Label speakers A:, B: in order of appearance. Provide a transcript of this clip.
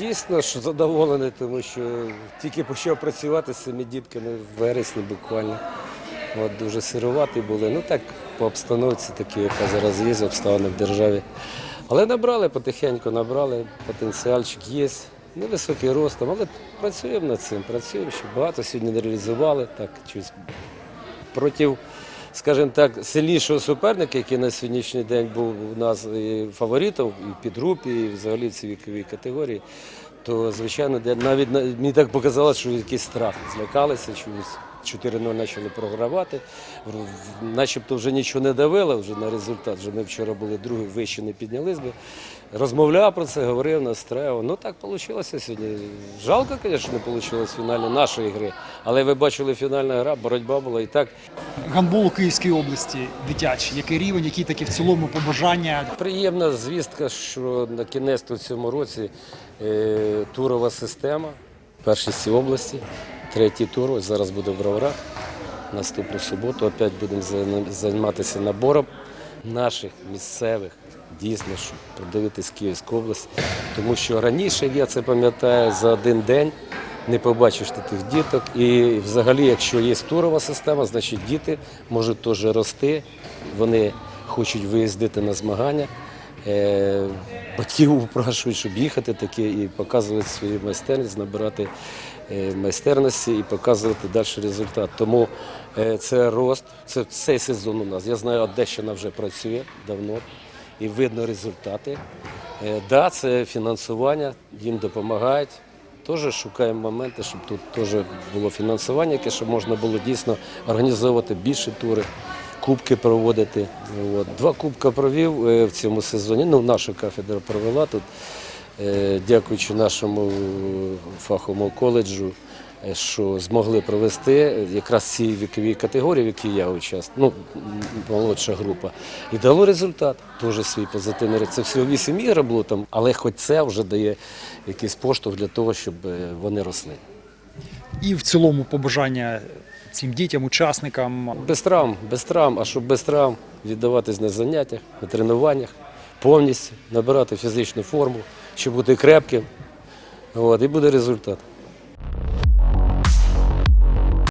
A: дійсно ж задоволений, тому що тільки почав працювати з цими дітками в вересні буквально. От, дуже сируваті були. Ну так, по обстановці такі, яка зараз є, обставини в державі. Але набрали потихеньку, набрали, потенціальчик є. Невисокий ростом, але працюємо над цим, працюємо, ще багато сьогодні не реалізували. Так, щось проти, скажімо так, сильнішого суперника, який на сьогоднішній день був у нас і фаворитом і підгрупі, і взагалі в цій віковій категорії, то звичайно, навіть мені так показалося, що якийсь страх злякалися, чогось 4-0 почали програвати. В- в- Начебто вже нічого не давило вже на результат. Вже ми вчора були другі, вище не піднялись би. Розмовляв про це, говорив, настраював. Ну так вийшло сьогодні. Жалко, звісно, не вийшло фінально нашої гри. Але ви бачили фінальна гра, боротьба була і так.
B: Гандбол у Київській області дитячий. Який рівень, які такі в цілому побажання?
A: Приємна звістка, що на кінець в цьому році е, турова система першості області, третій тур, ось зараз буде в. Наступну суботу опять будемо займатися набором наших місцевих, дійсно, щоб подивитись Київську область. Тому що раніше, я це пам'ятаю, за один день не побачиш ти тих діток. І взагалі, якщо є турова система, значить діти можуть теж рости, вони хочуть виїздити на змагання. Е, Батьків упрашують, щоб їхати таки і показувати свою майстерність, набирати е, майстерності і показувати далі результат. Тому е, це рост, це цей сезон у нас. Я знаю, Одещина вже працює давно і видно результати. Да, це фінансування, їм допомагають. Теж шукаємо моменти, щоб тут теж було фінансування, яке щоб можна було дійсно організовувати більше тури, кубки проводити. От. Два кубки провів е, в цьому сезоні. Ну, наша кафедра провела тут, е, дякуючи нашому фаховому коледжу, е, що змогли провести якраз ці вікові категорії, в якій я участвую, ну, молодша група. І дало результат. Теж свій позитивний. Це всього вісім ігор було там, але хоч це вже дає якийсь поштовх для того, щоб вони росли.
B: І в цілому побажання цим дітям, учасникам.
A: Без травм, без травм, а щоб без травм віддаватись на заняттях, на тренуваннях, повністю набирати фізичну форму, щоб бути крепким. От, і буде результат.